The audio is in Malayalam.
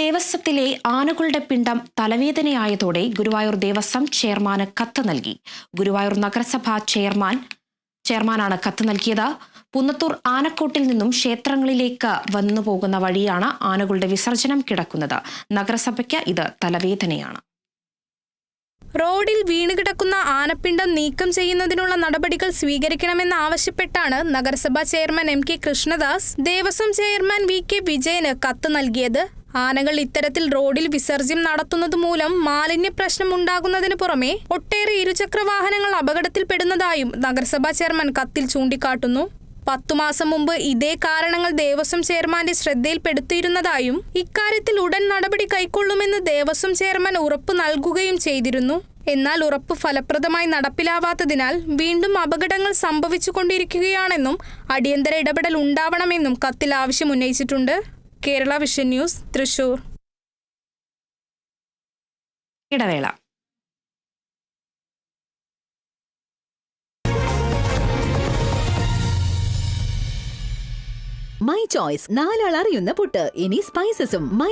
ദേവസ്വത്തിലെ ആനകളുടെ പിണ്ടം തലവേദനയായതോടെ ഗുരുവായൂർ ദേവസ്വം ചെയർമാന് കത്ത് നൽകി. ഗുരുവായൂർ നഗരസഭ ചെയർമാൻ ചെയർമാനാണ് കത്ത് നൽകിയത്. പുന്നത്തൂർ ആനക്കോട്ടിൽ നിന്നും ക്ഷേത്രങ്ങളിലേക്ക് വന്നു പോകുന്ന വഴിയാണ് ആനകളുടെ വിസർജനം കിടക്കുന്നത്. നഗരസഭയ്ക്ക് ഇത് തലവേദനയാണ്. റോഡിൽ വീണുകിടക്കുന്ന ആനപ്പിണ്ടം നീക്കം ചെയ്യുന്നതിനുള്ള നടപടികൾ സ്വീകരിക്കണമെന്ന് ആവശ്യപ്പെട്ടാണ് നഗരസഭാ chairman M K Krishnadas. Devaswom chairman V K വിജയന് കത്ത് നൽകിയത്. ആനകൾ ഇത്തരത്തിൽ റോഡിൽ വിസർജ്യം നടത്തുന്നത് മൂലം മാലിന്യ പ്രശ്നം ഉണ്ടാകുന്നതിന് പുറമെ ഒട്ടേറെ ഇരുചക്ര വാഹനങ്ങൾ അപകടത്തിൽപ്പെടുന്നതായും നഗരസഭാ ചെയർമാൻ കത്തിൽ ചൂണ്ടിക്കാട്ടുന്നു. പത്തു മാസം മുമ്പ് ഇതേ കാരണങ്ങൾ ദേവസ്വം ചെയർമാന്റെ ശ്രദ്ധയിൽപ്പെടുത്തിയിരുന്നതായും ഇക്കാര്യത്തിൽ ഉടൻ നടപടി കൈക്കൊള്ളുമെന്ന് ദേവസ്വം ചെയർമാൻ ഉറപ്പ് നൽകുകയും ചെയ്തിരുന്നു. എന്നാൽ ഉറപ്പ് ഫലപ്രദമായി നടപ്പിലാവാത്തതിനാൽ വീണ്ടും അപകടങ്ങൾ സംഭവിച്ചുകൊണ്ടിരിക്കുകയാണെന്നും അടിയന്തര ഇടപെടൽ ഉണ്ടാവണമെന്നും കത്തിൽ ആവശ്യമുന്നയിച്ചിട്ടുണ്ട്. Kerala vision news Thrissur. ഇടവേള. മൈ ചോയ്സ് നാലാൾ അറിയുന്ന പുട്ട് ഇനി സ്പൈസസും മൈ